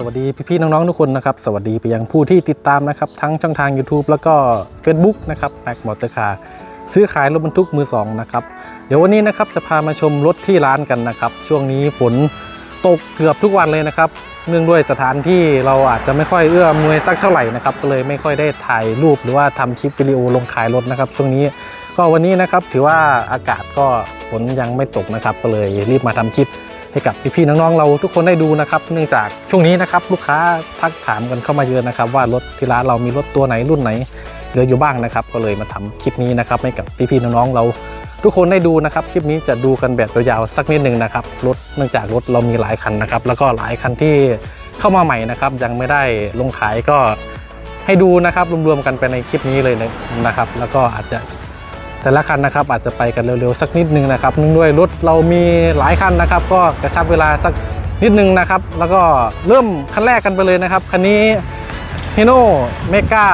สวัสดีพี่ๆน้องๆทุกคนนะครับ สวัสดีไปยังผู้ที่ติดตามนะครับทั้งช่องทาง YouTube แล้วก็ Facebook นะครับแม็กมอเตอร์คาซื้อขายรถบรรทุกมือสองนะครับเดี๋ยววันนี้นะครับจะพามาชมรถที่ร้านกันนะครับ ช่วงนี้ฝนตกเกือบทุกวันเลยนะครับ เนื่องด้วยสถานที่เราอาจจะไม่ค่อยเอื้ออำนวยสักเท่าไหร่นะครับก็เลยไม่ค่อยได้ถ่ายรูปหรือว่าทำคลิปวิดีโอลงขายรถนะครับ ช่วงนี้ก็วันนี้นะครับถือว่าอากาศก็ฝนยังไม่ตกนะครับ ก็เลยรีบมาทำคลิป ให้กับพี่ๆน้องๆเราทุกคนได้ดูนะครับ เนื่องจากช่วงนี้นะครับลูกค้าทักถามกันเข้ามาเยอะนะครับ ว่ารถที่ร้านเรามีรถตัวไหนรุ่นไหนเหลืออยู่บ้างนะครับ ก็เลยมาทำคลิปนี้นะครับให้กับพี่ๆน้องๆเรา ทุกคนได้ดูนะครับ คลิปนี้จะดูกันแบบยาวๆสักนิดหนึ่งนะครับรถเนื่องจากรถเรามีหลายคันนะครับ แล้วก็หลายคันที่เข้ามาใหม่นะครับ ยังไม่ได้ลงขายก็ให้ดูนะครับรวมๆกันไปในคลิปนี้เลยนะครับ แล้วก็อาจจะ แต่ละคันนะครับอาจจะไปกันเร็วๆสักนิดนึงนะครับเนื่องด้วยรถเรามีหลายคันนะครับ ก็กระชับเวลาสักนิดนึงนะครับ แล้วก็เริ่มคันแรกกันไปเลยนะครับคันนี้ฮิโน่เมกา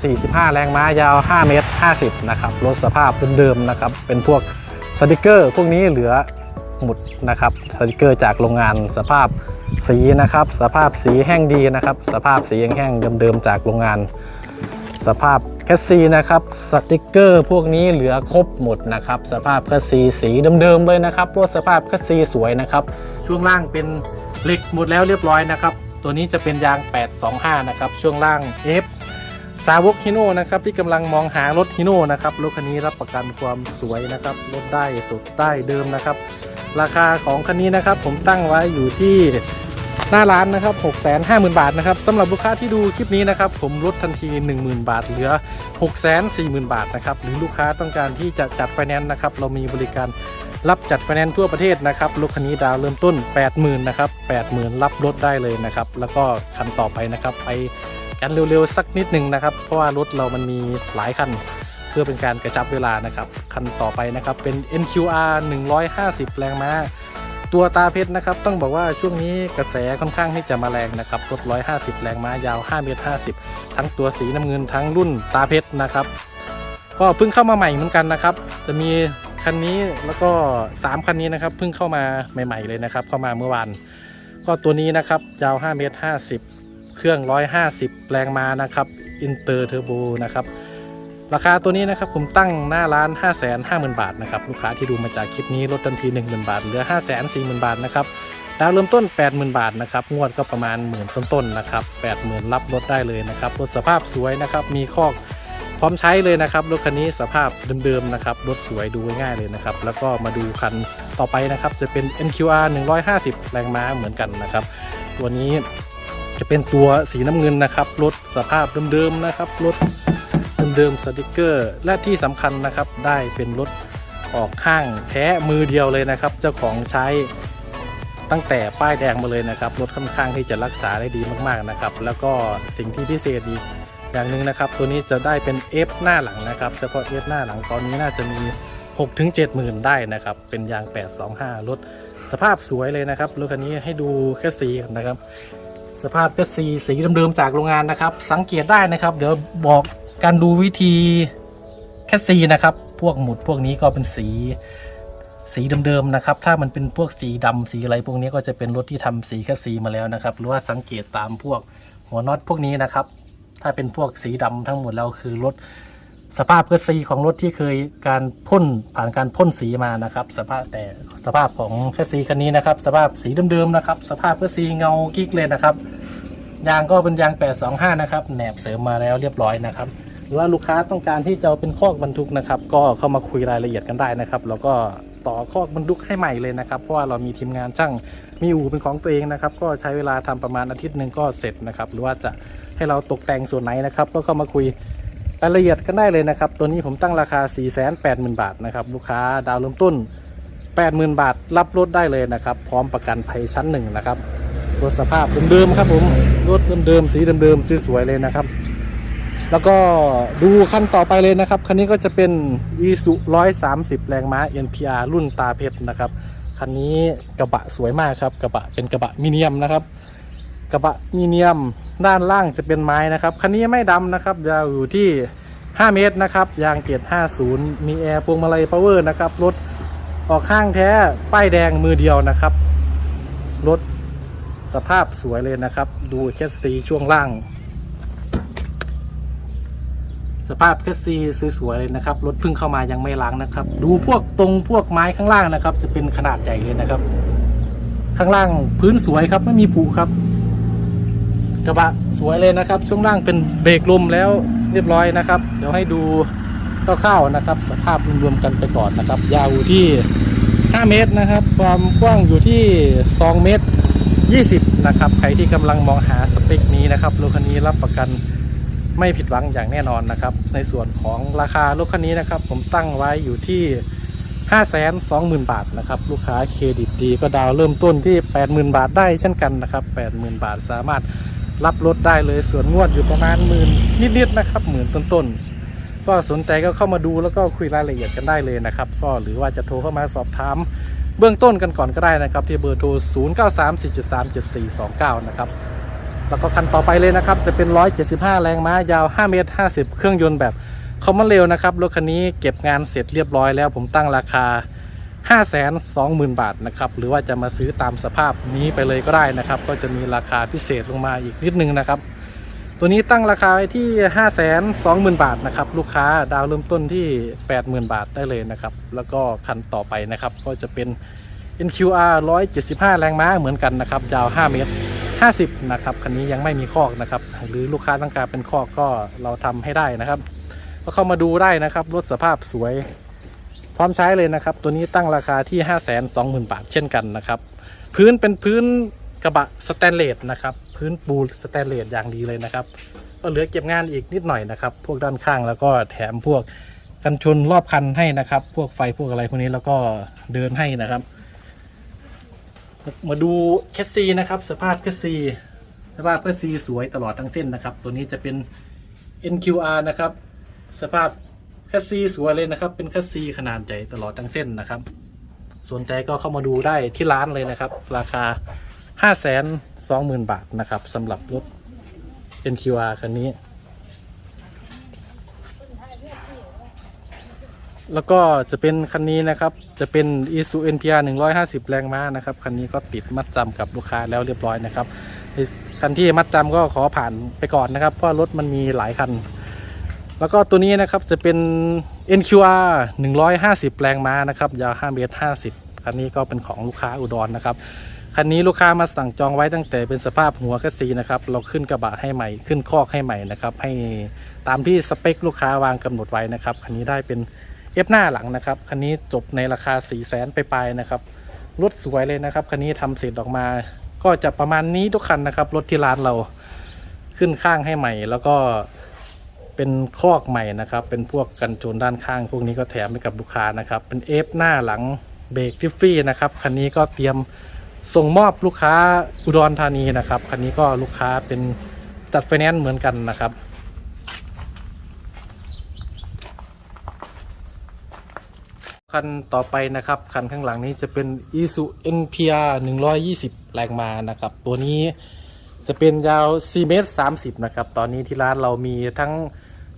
145 แรงม้ายาว 5 เมตร 50 นะครับ รถสภาพเดิมๆนะครับ เป็นพวกสติกเกอร์พวกนี้เหลือหมุดนะครับ สติกเกอร์จากโรงงานสภาพสีนะครับ สภาพสีแห้งดีนะครับ สภาพสีแห้งๆเดิมๆจากโรงงาน สภาพ แคสซีนะครับสติกเกอร์พวกนี้เหลือครบหมดนะครับสภาพแคสซีสีเดิมๆเลยนะครับรถสภาพแคสซีสวยนะครับช่วงล่างเป็นเหล็กหมดแล้วเรียบร้อยนะครับตัวนี้จะเป็นยาง 825 นะครับช่วงล่าง F สาวกฮิโน่นะครับที่กำลังมองหารถฮิโน่นะครับรถคันนี้รับประกันความสวยนะครับรถได้สุดได้เดิมนะครับ ราคาของคันนี้นะครับผมตั้งไว้อยู่ที่ หน้าร้านนะครับ650,000 บาทนะครับสำหรับลูกค้าที่ดูคลิปนี้นะครับ ผมลดทันที 10,000 บาท เหลือ 640,000 บาทนะครับ หรือลูกค้าต้องการที่จะจัดไฟแนนซ์นะครับ เรามีบริการรับจัดไฟแนนซ์ทั่วประเทศนะครับรถคันนี้ดาวเริ่มต้น 80,000นะครับ80,000 รับรถได้เลยนะครับ แล้วก็คันต่อไปนะครับ ไปกันเร็วๆสักนิดหนึ่งนะครับ เพราะว่ารถเรามันมีหลายคันเพื่อเป็นการกระชับเวลานะครับ คันต่อไปนะครับเป็น NQR 150 แรงม้า ตัวตาเพชรนะครับ ต้องบอกว่าช่วงนี้กระแสค่อนข้างที่จะมาแรงนะครับรถ150 แรงม้ายาว5เมตร50 ทั้งตัวสีน้ำเงินทั้งรุ่นตาเพชรนะครับ ก็เพิ่งเข้ามาใหม่เหมือนกันนะครับ จะมีคันนี้แล้วก็ 3 คันนี้นะครับเพิ่งเข้ามาใหม่ ๆ เลยนะครับ เข้ามาเมื่อวานก็ตัวนี้นะครับยาว5เมตร50 เครื่อง 150 แรงม้านะครับอินเตอร์เทอร์โบนะครับ ราคาตัวนี้นะครับผมตั้งหน้าร้าน 5 5 0 0 0 0 บาทนะครับลูกค้าที่ดูมาจากคลิปนี้ลดทันที 10,000 บาทเหลือ 5 4 0 0 0 0 บาทนะครับดาวเริ่มต้น 80,000 บาทนะครับงวดก็ประมาณหมื่นต้นๆนะครับ80,000 รับรถได้เลยนะครับรถสภาพสวยนะครับมีคอกพร้อมใช้เลยนะครับรถคันนี้สภาพเดิมๆนะครับรถสวยดูง่ายเลยนะครับแล้วก็มาดูคันต่อไปนะครับจะเป็น NQR 150 แรงม้าเหมือนกันนะครับตัวนี้จะเป็นตัวสีน้ำเงินนะครับรถสภาพเดิมๆนะครับรถ เดิมสติกเกอร์ และที่สำคัญนะครับได้เป็นรถออกข้างแท้มือเดียวเลยนะครับ เจ้าของใช้ตั้งแต่ป้ายแดงมาเลยนะครับรถค่อนข้างที่จะรักษาได้ดีมากๆนะครับ แล้วก็สิ่งที่พิเศษอีกอย่างหนึ่งนะครับ ตัวนี้จะได้เป็น F หน้าหลังนะครับเฉพาะ F หน้าหลังตอนนี้น่าจะมี 6-7ถึง7หมื่นได้นะครับ เป็นยาง 825 รถสภาพสวยเลยนะครับรถคันนี้ให้ดูแค่สีนนะครับ สภาพก็สีสีเดิมๆจากโรงงานนะครับ สังเกตได้นะครับ เดี๋ยวบอก การดูวิธีแค่สีนะครับ พวกหมุดพวกนี้ก็เป็นสีสีเดิมๆนะครับ ถ้ามันเป็นพวกสีดำสีอะไรพวกนี้ก็จะเป็นรถที่ทำสีแค่สีมาแล้วนะครับ หรือว่าสังเกตตามพวกหัวน็อตพวกนี้นะครับ ถ้าเป็นพวกสีดำทั้งหมดแล้วคือรถสภาพเครื่องสีของรถที่เคยการพ่นผ่านการพ่นสีมานะครับ สภาพแต่สภาพของแค่สีคันนี้นะครับ สภาพสีเดิมๆนะครับ สภาพเครื่องสีเงากิ๊กเลยนะครับยางก็เป็นยาง 825 นะครับแหนบเสริมมาแล้วเรียบร้อยนะครับ หรือว่าลูกค้าต้องการที่จะเอาเป็นคอกบรรทุกนะครับ ก็เข้ามาคุยรายละเอียดกันได้นะครับ แล้วก็ต่อคอกบรรทุกให้ใหม่เลยนะครับเพราะว่าเรามีทีมงานช่างมีอู่เป็นของตัวเองนะครับ ก็ใช้เวลาทำประมาณอาทิตย์หนึ่งก็เสร็จนะครับ หรือว่าจะให้เราตกแต่งส่วนไหนนะครับ ก็เข้ามาคุยรายละเอียดกันได้เลยนะครับ ตัวนี้ผมตั้งราคา 480,000 บาทนะครับ ลูกค้าดาวเริ่มต้น 80,000 บาท รับรถได้เลยนะครับ พร้อมประกันภัยชั้นหนึ่งนะครับรถสภาพเดิมๆครับผมรถเดิมๆสีเดิมๆสวยๆเลยนะครับ แล้วก็ดูคันต่อไปเลยนะครับ คันนี้ก็จะเป็น e s u 130 แรงม้า NPR รุ่นตาเพชรนะครับ คันนี้กระบะสวยมากครับ กระบะเป็นกระบะมิเนียมนะครับ กระบะมิเนียมด้านล่างจะเป็นไม้นะครับ คันนี้ไม่ดำนะครับยาวอยู่ที่ 5 เมตรนะครับ ยางเกียร์50 มีแอร์พวงมาลัยพาวเวอร์นะครับ รถออกข้างแท้ ป้ายแดงมือเดียวนะครับ รถสภาพสวยเลยนะครับ ดูแคสซีช่วงล่าง สภาพแคสซีสวยๆเลยนะครับรถเพิ่งเข้ามายังไม่ล้างนะครับ ดูพวกตรงพวกไม้ข้างล่างนะครับ จะเป็นขนาดใหญ่เลยนะครับ ข้างล่างพื้นสวยครับไม่มีผุครับ กระบะสวยเลยนะครับ ช่วงล่างเป็นเบรกลมแล้วเรียบร้อยนะครับ เดี๋ยวให้ดูคร่าวๆนะครับ สภาพรวมๆกันไปก่อนนะครับ ยาวอยู่ที่ 5 เมตรนะครับ ความกว้างอยู่ที่ 2 เมตร 20 นะครับ ใครที่กำลังมองหาสเปคนี้นะครับรถคันนี้รับประกัน ไม่ผิดหวังอย่างแน่นอนนะครับ ในส่วนของราคารถคันนี้นะครับ ผมตั้งไว้อยู่ที่ 520,000 บาทนะครับ ลูกค้าเครดิตดีก็ดาวเริ่มต้นที่ 80,000 บาทได้เช่นกันนะครับ 80,000 บาทสามารถรับรถได้เลยส่วนงวดอยู่ประมาณหมื่นนิดๆนะครับหมื่นต้นๆก็สนใจก็เข้ามาดูแล้วก็คุยรายละเอียดกันได้เลยนะครับ ก็หรือว่าจะโทรเข้ามาสอบถามเบื้องต้นกันก่อนก็ได้นะครับ ที่เบอร์โทร 0934737429 นะครับ แล้วก็คันต่อไปเลยนะครับ จะเป็น 175 แรงม้ายาว 5 เมตร 50 เครื่องยนต์แบบคอมมอนเร็วนะครับ รถคันนี้เก็บงานเสร็จเรียบร้อยแล้ว ผมตั้งราคา 520,000 บาทนะครับ หรือว่าจะมาซื้อตามสภาพนี้ไปเลยก็ได้นะครับ ก็จะมีราคาพิเศษลงมาอีกนิดนึงนะครับ ตัวนี้ตั้งราคาไว้ที่ 520,000 บาทนะครับ ลูกค้าดาวเริ่มต้นที่ 80,000 บาทได้เลยนะครับ แล้วก็คันต่อไปนะครับ ก็จะเป็น NQR 175 แรงม้าเหมือนกันนะครับ ยาว 5 เมตร 50 นะครับคันนี้ยังไม่มีคอกนะครับ หรือลูกค้าต้องการเป็นคอกก็เราทำให้ได้นะครับ ก็เข้ามาดูได้นะครับรถสภาพสวย พร้อมใช้เลยนะครับ ตัวนี้ตั้งราคาที่520,000 บาทเช่นกันนะครับ พื้นเป็นพื้นกระบะสแตนเลสนะครับ พื้นปูสแตนเลสอย่างดีเลยนะครับ ก็เหลือเก็บงานอีกนิดหน่อยนะครับ พวกด้านข้างแล้วก็แถมพวกกันชนรอบคันให้นะครับ พวกไฟพวกอะไรพวกนี้แล้วก็เดินให้นะครับ มาดูแคสซีนะครับสภาพแคสซีสภาพแคสซีสวยตลอดทั้งเส้นนะครับ ตัวนี้จะเป็น NQR นะครับ สภาพแคสซีสวยเลยนะครับ เป็นแคสซีขนาดใหญ่ตลอดทั้งเส้นนะครับ สนใจก็เข้ามาดูได้ที่ร้านเลยนะครับ ราคา 520,000 บาทนะครับสำหรับรถ NQR คันนี้ แล้วก็จะเป็นคันนี้นะครับ จะเป็น Isuzu NPR 150 แรงม้านะครับ คันนี้ก็ติดมัดจำกับลูกค้าแล้วเรียบร้อยนะครับ คันที่มัดจำก็ขอผ่านไปก่อนนะครับ เพราะรถมันมีหลายคัน แล้วก็ตัวนี้นะครับจะเป็น NQR 150 แรงม้านะครับยาว5เมตร50 คันนี้ก็เป็นของลูกค้าอุดรนะครับ คันนี้ลูกค้ามาสั่งจองไว้ตั้งแต่เป็นสภาพหัวคัสซีนะครับ เราขึ้นกระบะให้ใหม่ ขึ้นคอกให้ใหม่นะครับ ให้ตามที่สเปคลูกค้าวางกำหนดไว้นะครับ คันนี้ได้เป็น เอฟหน้าหลังนะครับคันนี้จบในราคา4 0 0แสนไปปลายๆนะครับรถสวยเลยนะครับคันนี้ทำเสร็จออกมา ก็จะประมาณนี้ทุกคันนะครับ รถที่ร้านเราขึ้นข้างให้ใหม่ แล้วก็เป็นคอกใหม่นะครับ เป็นพวกกันโจนด้านข้าง พวกนี้ก็แถมให้กับลูกค้านะครับ เป็นเอฟหน้าหลังเบรกทิฟฟี่นะครับคันนี้ก็เตรียมส่งมอบลูกค้าอุดรธานีนะครับคันนี้ก็ลูกค้าเป็นจัดไฟแนนซ์เหมือนกันนะครับ คันต่อไปนะครับคันข้างหลังนี้จะเป็น Isuzu NPR 120 แรงม้านะครับ ตัวนี้จะเป็นยาว4เมตร30 นะครับ ตอนนี้ที่ร้านเรามีทั้ง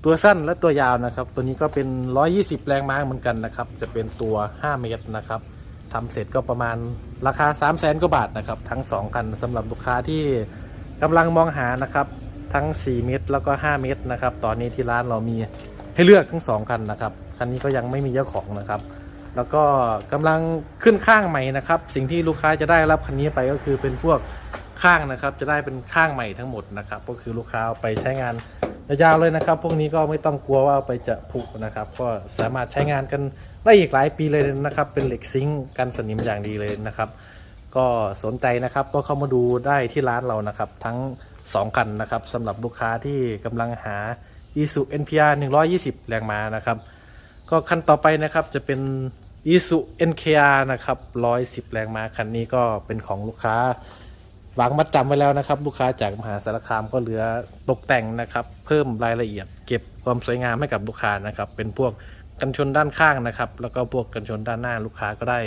ตัวสั้นและตัวยาวนะครับ ตัวนี้ก็เป็น 120 แรงม้าเหมือนกันนะครับ จะเป็นตัว 5 เมตรนะครับทำเสร็จก็ประมาณราคา 3 0 0แสนกว่าบาทนะครับ ทั้ง 2 คันสำหรับลูกค้าที่กำลังมองหานะครับ ทั้ง 4 เมตรแล้วก็ 5 เมตรนะครับ ตอนนี้ที่ร้านเรามีให้เลือกทั้ง 2 คันนะครับ คันนี้ก็ยังไม่มีเจ้าของนะครับ แล้วก็กำลังขึ้นข้างใหม่นะครับ สิ่งที่ลูกค้าจะได้รับคันนี้ไปก็คือเป็นพวกข้างนะครับ จะได้เป็นข้างใหม่ทั้งหมดนะครับ ก็คือลูกค้าไปใช้งานยาวๆเลยนะครับ พวกนี้ก็ไม่ต้องกลัวว่าไปจะผุนะครับ ก็สามารถใช้งานกันได้อีกหลายปีเลยนะครับ เป็นเหล็กซิงกันสนิมอย่างดีเลยนะครับ ก็สนใจนะครับก็เข้ามาดูได้ที่ร้านเรานะครับ ทั้ง 2 คันนะครับสำหรับลูกค้าที่กำลังหา Isuzu NPR 120 แรงม้านะครับ ก็คันต่อไปนะครับจะเป็น Isuzu NKR นะครับ110แรงม้าคันนี้ก็เป็นของลูกค้าวางมัดจำไว้แล้วนะครับ ลูกค้าจากมหาสารคามก็เหลือตกแต่งนะครับ เพิ่มรายละเอียด เก็บความสวยงามให้กับลูกค้านะครับ เป็นพวกกันชนด้านข้างนะครับ แล้วก็พวกกันชนด้านหน้าลูกค้าก็ได้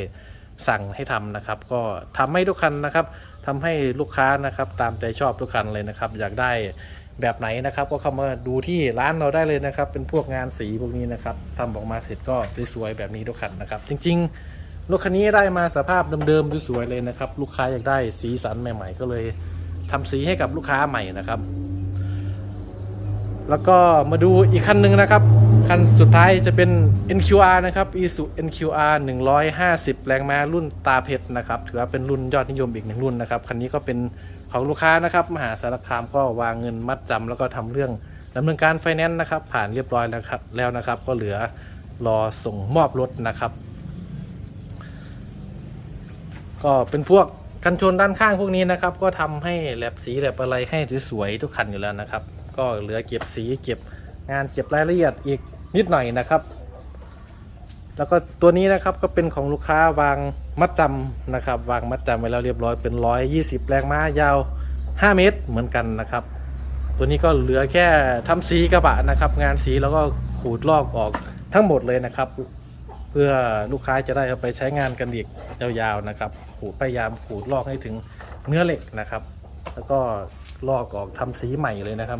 สั่งให้ทำนะครับ ก็ทำให้ทุกคันนะครับทำให้ลูกค้านะครับ ตามใจชอบทุกคันเลยนะครับ อยากได้ แบบไหนนะครับ ก็เข้ามาดูที่ร้านเราได้เลยนะครับ เป็นพวกงานสีพวกนี้นะครับทำออกมาเสร็จก็สวยๆแบบนี้ทุกคันนะครับ จริง ๆ รถคันนี้ได้มาสภาพเดิมๆสวยๆเลยนะครับ ลูกค้าอยากได้สีสันใหม่ ๆ ก็เลยทำสีให้กับลูกค้าใหม่นะครับ แล้วก็มาดูอีกคันหนึ่งนะครับ คันสุดท้ายจะเป็น NQR นะครับ Isuzu NQR 150 แรงม้ารุ่นตาเพชรนะครับ ถือว่าเป็นรุ่นยอดนิยมอีกหนึ่งรุ่นนะครับ คันนี้ก็เป็น ของลูกค้านะครับมหาสารคามก็วางเงินมัดจำแล้วก็ทำเรื่องดำเนินการไฟแนนซ์นะครับ ผ่านเรียบร้อยแล้วครับแล้วนะครับ ก็เหลือรอส่งมอบรถนะครับ ก็เป็นพวกกันชนด้านข้างพวกนี้นะครับ ก็ทำให้แลบสีแลบอะไรให้สวยๆทุกคันอยู่แล้วนะครับ ก็เหลือเก็บสีเก็บงานเก็บรายละเอียดอีกนิดหน่อยนะครับ แล้วก็ตัวนี้นะครับก็เป็นของลูกค้าวางมัดจำนะครับ วางมัดจำไว้แล้วเรียบร้อยเป็น 120 แรงม้ายาว 5 เมตรเหมือนกันนะครับ ตัวนี้ก็เหลือแค่ทำสีกระบะนะครับ งานสีแล้วก็ขูดลอกออกทั้งหมดเลยนะครับ เพื่อลูกค้าจะได้เอาไปใช้งานกันอีกยาวๆนะครับ ขูดพยายามขูดลอกให้ถึงเนื้อเหล็กนะครับ แล้วก็ลอกออกทำสีใหม่เลยนะครับ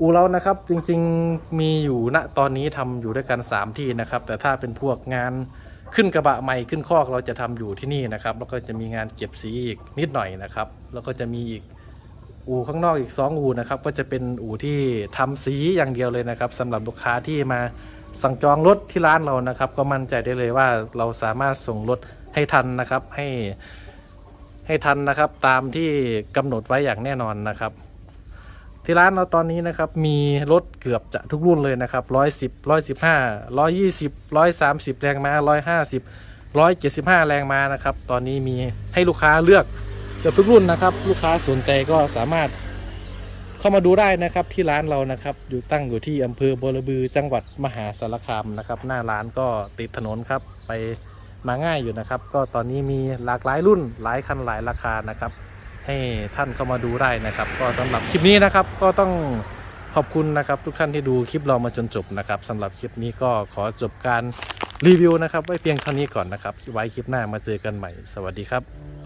อูเรานะครับจริงๆมีอยู่ณตอนนี้ทำอยู่ด้วยกัน 3 ที่นะครับ แต่ถ้าเป็นพวกงานขึ้นกระบะใหม่ขึ้นคอกเราจะทำอยู่ที่นี่นะครับ แล้วก็จะมีงานเก็บสีอีกนิดหน่อยนะครับ แล้วก็จะมีอีกอู่ข้างนอกอีก 2 อู่นะครับ ก็จะเป็นอู่ที่ทำสีอย่างเดียวเลยนะครับสำหรับลูกค้าที่มาสั่งจองรถที่ร้านเรานะครับ ก็มั่นใจได้เลยว่าเราสามารถส่งรถให้ทันนะครับให้ให้ทันนะครับตามที่กำหนดไว้อย่างแน่นอนนะครับ ที่ร้านเราตอนนี้นะครับมีรถเกือบจะทุกรุ่นเลยนะครับร้อยสิบร้อยสิบห้าร้อยยี่สิบร้อยสามสิบแรงม้าร้อยห้าสิบร้อยเจ็ดสิบห้าแรงม้านะครับ ตอนนี้มีให้ลูกค้าเลือกเกือบทุกรุ่นนะครับ ลูกค้าสนใจก็สามารถเข้ามาดูได้นะครับที่ร้านเรานะครับ อยู่ตั้งอยู่ที่อำเภอบรบือจังหวัดมหาสารคามนะครับ หน้าร้านก็ติดถนนครับไปมาง่ายอยู่นะครับ ก็ตอนนี้มีหลากหลายรุ่นหลายคันหลายราคานะครับ ให้ท่านเข้ามาดูได้นะครับ ก็สำหรับคลิปนี้นะครับก็ต้องขอบคุณนะครับทุกท่านที่ดูคลิปเรามาจนจบนะครับสำหรับคลิปนี้ก็ขอจบการรีวิวนะครับไว้เพียงเท่านี้ก่อนนะครับไว้คลิปหน้ามาเจอกันใหม่ สวัสดีครับ